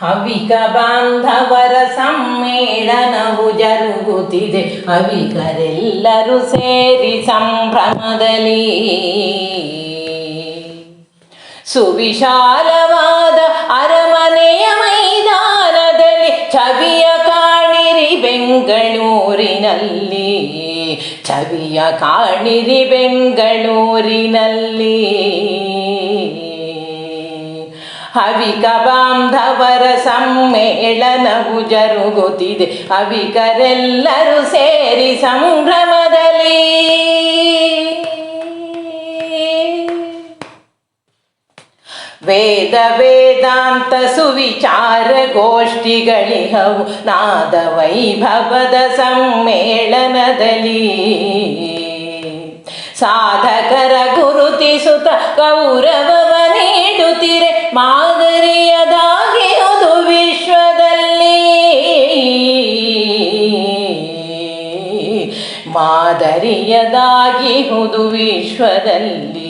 ಹವಿಕ ಬಾಂಧವರ ಸಮ್ಮೇಳನವು ಜರುಗುತ್ತಿದೆ. ಹವಿಕರೆಲ್ಲರೂ ಸೇರಿ ಸಂಭ್ರಮದಲ್ಲಿ. ಸುವಿಶಾಲವಾದ ಅರಮನೆಯ ಮೈದಾನದಲ್ಲಿ ಛವಿಯ ಕಾಣಿರಿ ಬೆಂಗಳೂರಿನಲ್ಲಿ. ಛವಿಯ ಕಾಣಿರಿ ಬೆಂಗಳೂರಿನಲ್ಲಿ. ಹವಿಕ ಬಾಂಧವರ ಸಮ್ಮೇಳನವು ಜರುಗುತ್ತಿದೆ. ಹವಿಕರೆಲ್ಲರೂ ಸೇರಿ ಸಂಭ್ರಮದಲ್ಲಿ. ವೇದ ವೇದಾಂತ ಸುವಿಚಾರ ಗೋಷ್ಠಿಗಳಿಹವು. ನಾದ ವೈಭವದ ಸಮ್ಮೇಳನದಲ್ಲಿ ಸಾಧಕರ ಗುರುತಿಸುತ್ತ ಗೌರವವ ನೀಡುತ್ತಿರೆ ಅದು ವಿಶ್ವದಲ್ಲಿ. ಮಾದರಿಯದಾಗಿಹುದು ವಿಶ್ವದಲ್ಲಿ.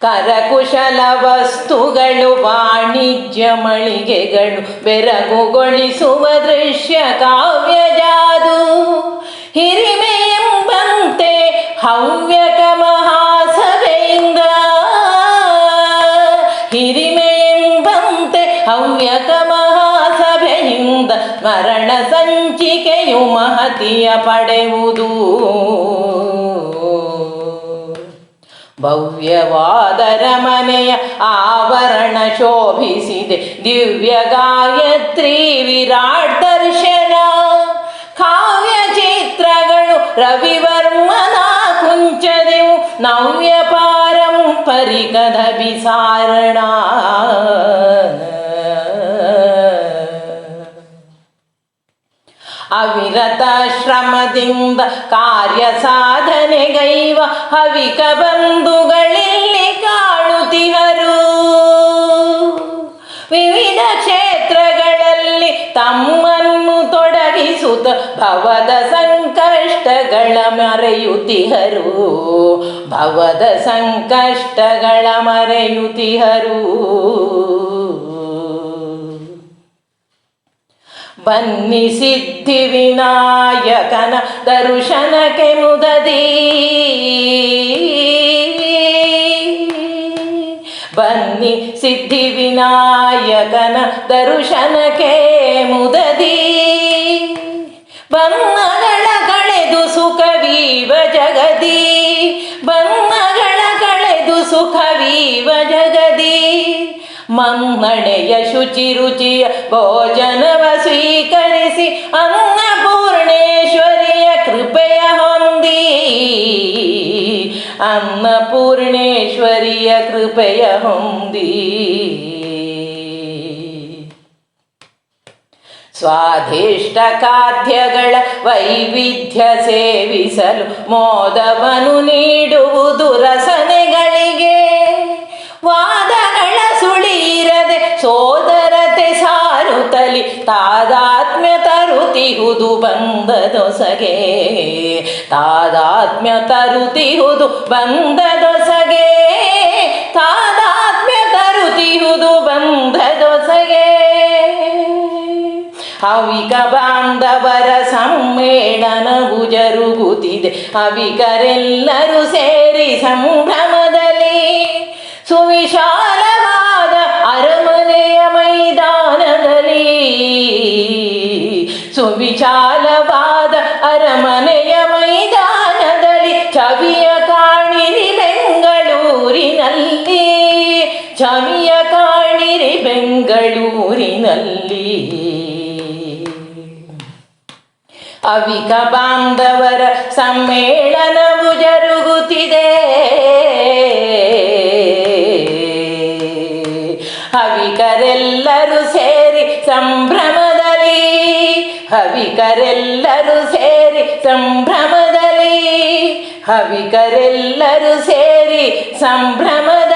ಕರಕುಶಲ ವಸ್ತುಗಳು, ವಾಣಿಜ್ಯ ಮಳಿಗೆಗಳು, ಬೆರಗುಗೊಳಿಸುವ ದೃಶ್ಯ, ಕಾವ್ಯ ಜಾದು, ಹಿರಿಮೆ ಹವ್ಯಕ ಮಹಾಸಭೆಯಿಂದ ಹಿರಿಮೆ ಎಂಬಂತೆ ಹವ್ಯಕ ಮಹಾಸಭೆಯಿಂದ ಮರಣ ಸಂಚಿಕೆಯು ಮಹತಿಯ ಪಡೆಯುವುದು ಭವ್ಯವಾದರ ಮನೆಯ ಆವರಣ ಶೋಭಿಸಿದೆ. ದಿವ್ಯ ಗಾಯತ್ರಿ ವಿರಾಟ್ ದರ್ಶನ. ಕಾವ್ಯ ಚಿತ್ರಗಳು ರವಿವರ್ಮನ ಕುಂಚದೆವು ನವ್ಯ ಪಾರಂಪರಿಕದ ಬಿಸಾರಣ ಅವಿರತ ಶ್ರಮದಿಂದ ಕಾರ್ಯ ಸಾಧನೆಗೈವ ಹವಿಕ ಬಂಧುಗಳಿಲ್ಲಿ ಕಾಣುತ್ತಿಹರು ವಿವಿಧ ಕ್ಷೇತ್ರಗಳಲ್ಲಿ ತಮ್ಮನ್ನು ತೊಡಗಿಸುತ್ತ ಭವದ ಸಂಕಷ್ಟಗಳ ಮರೆಯುತಿಹರು. ಭವದ ಸಂಕಷ್ಟಗಳ ಮರೆಯುತಿಹರು. ಬನ್ನಿ ಸಿದ್ಧಿ ವಿನಾಯಕನ ದರುಶನಕ್ಕೆ ಮುದದಿ. ಬನ್ನಿ ಸಿದ್ಧಿ ವಿನಾಯಕನ ದರುಶನಕ್ಕೆ ಮುದದಿ. ಬನ್ನಗಳ ಕಳೆದು ಸುಖವೀವ ಜಗದಿ ಬನ್ನಗಳ ಕಳೆದು ಸುಖವೀವ ಜಗದಿ ಮನ್ನಣೆಯ ಶುಚಿ ರುಚಿಯ ಭೋಜನವ ಸ್ವೀಕರಿಸಿ ಅನ್ನಪೂರ್ಣೇಶ್ವರಿಯ ಕೃಪೆಯ ಹೊಂದಿ ಅನ್ನಪೂರ್ಣೇಶ್ವರಿಯ ಕೃಪೆಯ ಹೊಂದಿ ಸ್ವಾದಿಷ್ಟ ಖಾದ್ಯಗಳ ವೈವಿಧ್ಯ ಸೇವಿಸಲು ಮೋದವನು ನೀಡುವುದು ರಸನೆಗಳಿಗೆ. ವಾದಗಳ ಸುಳಿರದೆ ಸೋದರತೆ ಸಾರುತ್ತಲಿ ತಾದಾತ್ಮ್ಯ ತರುತಿಹುದು ಬಂದದೊಸಗೆ. ತಾದಾತ್ಮ್ಯ ತರುತಿಹುದು ಬಂದದೊಸಗೆ. ತಾದಾತ್ಮ್ಯ ತರುತಿಹುದು ಬಂದದೊಸಗೆ. ಹವಿಕ ಬಾಂಧವರ ಸಮ್ಮೇಳನವು ಜರುಗುತ್ತಿದೆ ಹವಿಕರೆಲ್ಲರೂ ಸೇರಿ ಸಂಭ್ರಮದಲ್ಲಿ ಸುವಿಶಾಲವಾದ ಅರಮನೆಯ ಮೈದಾನದಲ್ಲಿ ಸುವಿಶಾಲವಾದ ಅರಮನೆಯ ಮೈದಾನದಲ್ಲಿ ಚವಿಯ ಕಾಣಿರಿ ಬೆಂಗಳೂರಿನಲ್ಲಿ ಚವಿಯ ಕಾಣಿರಿ ಬೆಂಗಳೂರಿನಲ್ಲಿ. ಅವಿಕ ಬಾಂಧವರ ಸಮ್ಮೇಳನವು ಜರುಗುತ್ತಿದೆ. ಹವಿಕರೆಲ್ಲರೂ ಸೇರಿ ಸಂಭ್ರಮದಲ್ಲಿ ಹವಿಕರೆಲ್ಲರೂ ಸೇರಿ ಸಂಭ್ರಮದಲ್ಲಿ ಹವಿಕರೆಲ್ಲರೂ ಸೇರಿ ಸಂಭ್ರಮದಲ್ಲಿ